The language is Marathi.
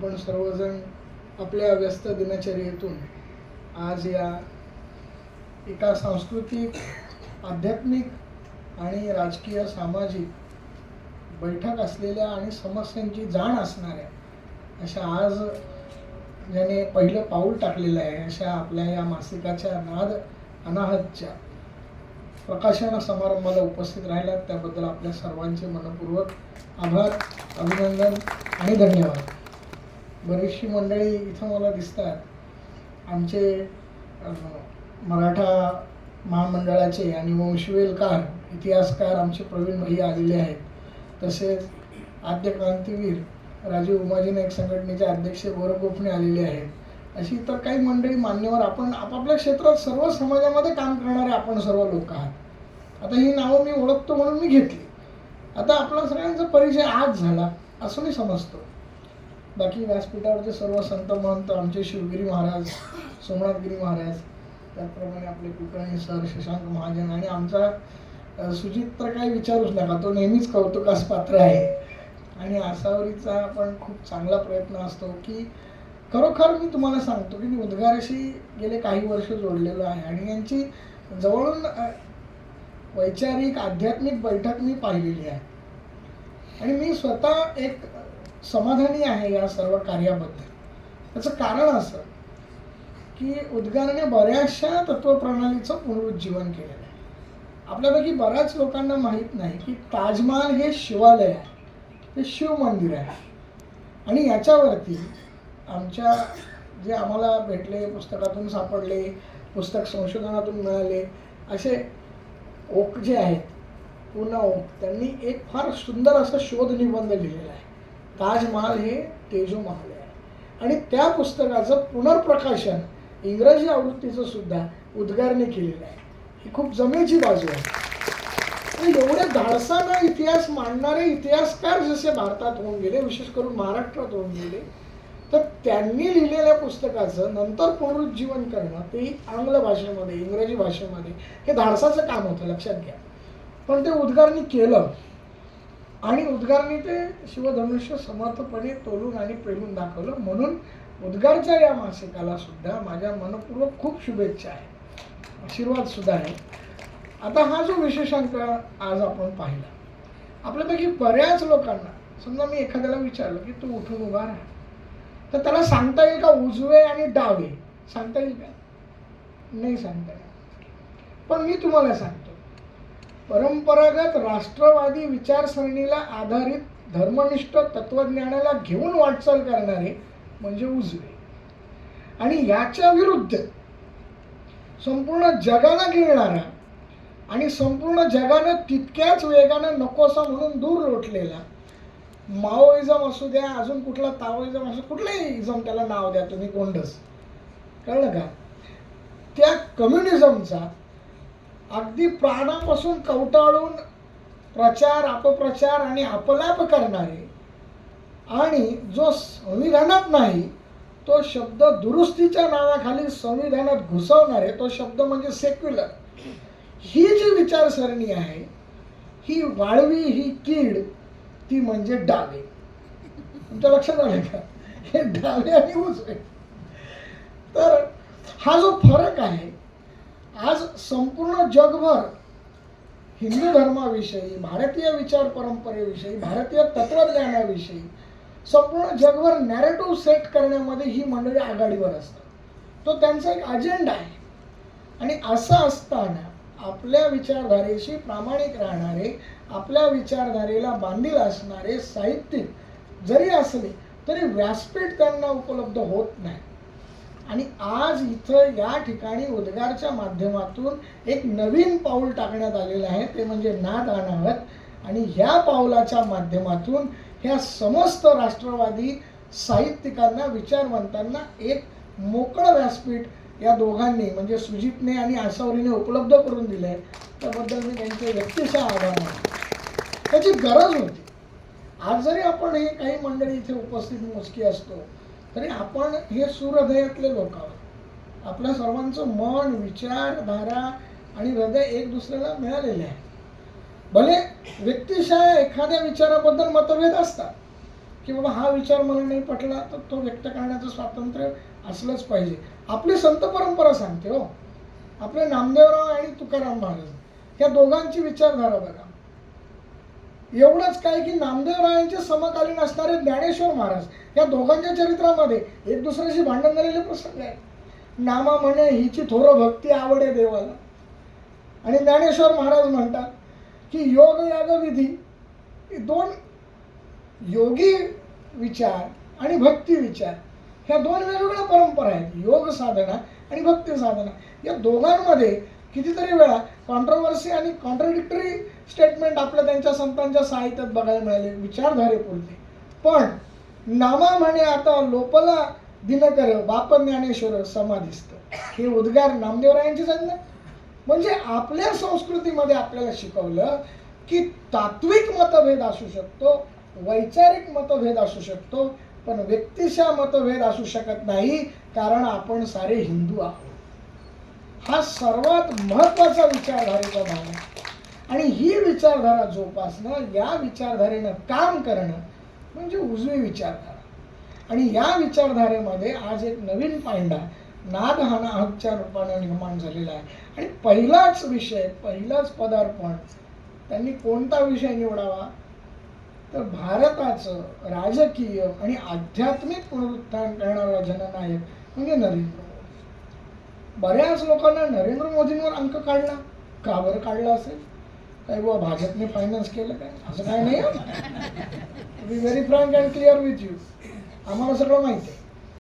आपण सर्वजण आपल्या व्यस्त दिनचर्येतून आज या एका सांस्कृतिक आध्यात्मिक आणि राजकीय सामाजिक बैठक असलेल्या आणि समस्यांची जाण असणाऱ्या अशा आज ज्याने पहिलं पाऊल टाकलेलं आहे अशा आपल्या या मासिकाच्या नाद अनाहतच्या प्रकाशन समारंभाला उपस्थित राहिल्यात. त्याबद्दल आपल्या सर्वांचे मनपूर्वक आभार अभिनंदन आणि धन्यवाद. बरीचशी मंडळी इथं मला दिसतात. आमचे मराठा महामंडळाचे आणि वंशवेलकार इतिहासकार आमचे प्रवीण भाई आलेले आहेत. तसेच आद्य क्रांतीवीर राजीव उमाजी नाईक संघटनेचे अध्यक्ष गौरव गोखणे आलेले आहेत. अशी इतर काही मंडळी मान्यवर आपण आपापल्या क्षेत्रात सर्व समाजामध्ये काम करणारे आपण सर्व लोक आहात. आता ही नावं मी ओळखतो म्हणून मी घेतली. आता आपला सगळ्यांचा परिचय आज झाला असं मी समजतो. बाकी व्यासपीठावरचे सर्व संत महंत आमचे शिवगिरी महाराज सोमनाथगिरी महाराज त्याचप्रमाणे आपले कुलकर्णी सर शशांक महाजन आणि आमचा सुजित तर काही विचारूच नका. तो नेहमीच कौतुकास पात्र आहे. आणि आसावरीचा पण खूप चांगला प्रयत्न असतो की खरोखर मी तुम्हाला सांगतो की मी उद्गाराशी गेले काही वर्ष जोडलेलो आहे आणि यांची जवळून वैचारिक आध्यात्मिक बैठक मी पाहिलेली आहे. आणि मी स्वतः एक समाधानी आहे या सर्व कार्याबद्दल. त्याचं कारण असं की उद्गाराने बऱ्याचशा तत्वप्रणालीचं पुनरुज्जीवन केलेलं आहे. आपल्यापैकी बऱ्याच लोकांना माहीत नाही की ताजमहाल हे शिवालय आहे ते शिव मंदिर आहे. आणि याच्यावरती आमच्या जे आम्हाला भेटले पुस्तकातून सापडले पुस्तक संशोधनातून मिळाले असे ओक जे आहेत पूर्ण त्यांनी एक फार सुंदर असा शोध निबंध लिहिलेला आहे. ताजमहाल हे तेजोमहाल आहे. आणि त्या पुस्तकाचं पुनर्प्रकाशन इंग्रजी आवृत्तीचं सुद्धा उद्गारने केलेलं आहे. ही खूप जमेची बाजू आहे. आणि एवढ्या धाडसानं इतिहास मांडणारे इतिहासकार जसे भारतात होऊन गेले विशेष करून महाराष्ट्रात होऊन गेले तर त्यांनी लिहिलेल्या पुस्तकाचं नंतर पुनरुज्जीवन करणं ते आंग्ल भाषेमध्ये इंग्रजी भाषेमध्ये हे धाडसाचं काम होतं. लक्षात घ्या. पण ते उद्गारनी केलं. आणि उद्गारनी ते शिवधनुष्य समर्थपणे तोलून आणि पेलून दाखवलं. म्हणून उद्गारच्या या मासिकाला सुद्धा माझ्या मनपूर्वक खूप शुभेच्छा आहे. आशीर्वाद सुद्धा आहे. आता हा जो विशेषांक आज आपण पाहिला आपल्यापैकी बऱ्याच लोकांना समजा मी एखाद्याला विचारलं की तू उठून उभा राहा. तर त्याला सांगता येईल का उजवे आणि डावे? सांगता येईल का? नाही सांगता येईल पण मी तुम्हाला सांगतो परंपरागत राष्ट्रवादी विचारसरणीला आधारित धर्मनिष्ठ तत्वज्ञानाला घेऊन वाटचाल करणारे म्हणजे उजवे. आणि याच्या विरुद्ध संपूर्ण जगाला गिळणारा आणि संपूर्ण जगानं तितक्याच वेगानं नकोसा म्हणून दूर लोटलेला माओइझम असू द्या अजून कुठला ताओइझम असू कुठलाही इझम त्याला नाव द्या तुम्ही कोंडस. कळलं का? त्या कम्युनिझमचा अगदी प्राणापासून कवटाळून प्रचार अपप्रचार आणि अपलाप करणारे आणि जो संविधानात नाही तो शब्द दुरुस्तीच्या नावाखाली संविधानात घुसवणारे तो शब्द म्हणजे सेक्युलर ही जी विचारसरणी आहे ही वाळवी ही कीड ती म्हणजे डावे. तुमच्या लक्षात आलं का? हे डावे आणि उजवे. तर हा जो फरक आहे आज संपूर्ण जगभर हिंदू धर्माविषयी भारतीय विचार परंपरेविषयी भारतीय तत्वज्ञानाविषयी संपूर्ण जगभर नॅरेटिव्ह सेट करण्यामध्ये ही मंडळी आघाडीवर असतात. तो त्यांचा एक अजेंडा आहे. आणि असं असताना आपल्या विचारधारेशी प्रामाणिक राहणारे आपल्या विचारधारेला बांधील असणारे साहित्यिक जरी असले तरी व्यासपीठ त्यांना उपलब्ध होत नाही. आणि आज इथं या ठिकाणी उद्गारच्या माध्यमातून एक नवीन पाऊल टाकण्यात आलेलं आहे. ते म्हणजे नाद अनाहत. आणि ह्या पाऊलाच्या माध्यमातून ह्या समस्त राष्ट्रवादी साहित्यिकांना विचारवंतांना एक मोकळं व्यासपीठ या दोघांनी म्हणजे सुजितने आणि आसावरीने उपलब्ध करून दिलं आहे त्याबद्दल मी त्यांचे व्यक्तिशः आभार मानतो. त्याची गरज होती. आज जरी आपण हे काही मंडळी इथे उपस्थित मोजकी असतो तरी आपण हे सुहृदयातले लोक आहोत. आपल्या सर्वांचं मन विचारधारा आणि हृदय एक दुसऱ्याला मिळालेले आहे. भले व्यक्तिशः एखाद्या विचाराबद्दल मतभेद असतात की बाबा हा विचार मला नाही पटला तर तो व्यक्त करण्याचं स्वातंत्र्य असलंच पाहिजे. आपली संत परंपरा सांगते हो. आपले नामदेवराव आणि तुकाराम महाराज या दोघांची विचारधारा बघा. एवढंच काय की नामदेवरायांचे समकालीन असणारे ज्ञानेश्वर महाराज या दोघांच्या चरित्रामध्ये एक दुसऱ्याशी भांडण झालेले प्रसंग आहेत. नामा म्हणे हिची थोर भक्ती आवडे देवाला. आणि ज्ञानेश्वर महाराज म्हणतात की योग याग विधी हे दोन योगी विचार आणि भक्ती विचार. ह्या दोन वेगवेगळ्या परंपरा आहेत. योग साधना आणि भक्ती साधना. या दोघांमध्ये कितीतरी वेळा कॉन्ट्रोवर्सी आणि कॉन्ट्रडिक्टरी स्टेटमेंट आपल्या त्यांच्या संतांच्या साहित्यात बघायला मिळाले विचारधारेपुरते. पण नामा म्हणे आता लोपला दिनकर बाप ज्ञानेश्वर समाधिस्त हे उद्गार नामदेवरायांचेच आहेत ना? म्हणजे आपल्या संस्कृतीमध्ये आपल्याला शिकवलं की तात्विक मतभेद असू शकतो वैचारिक मतभेद असू शकतो पण व्यक्तिशा मतभेद असू शकत नाही कारण आपण सारे हिंदू आहोत. हा सर्वात महत्त्वाचा विचारधारेचा भाग आहे. आणि ही विचारधारा जोपासणं या विचारधारेनं काम करणं म्हणजे उजवी विचारधारा. आणि या विचारधारेमध्ये आज एक नवीन पांडा नाद हानाहकच्या रूपानं निर्माण झालेला आहे. आणि पहिलाच विषय पहिलाच पदार्पण त्यांनी कोणता विषय निवडावा? तर भारताचं राजकीय आणि आध्यात्मिक पुनरुत्थान करणारा जननायक म्हणजे नरेंद्र मोदी. बऱ्याच लोकांना नरेंद्र मोदींवर अंक काढला. का बरं काढला असेल? काय बुवा भाजपने फायनान्स केलं काय? असं काय नाही very frank and clear with you आम्हाला सगळं माहिती आहे.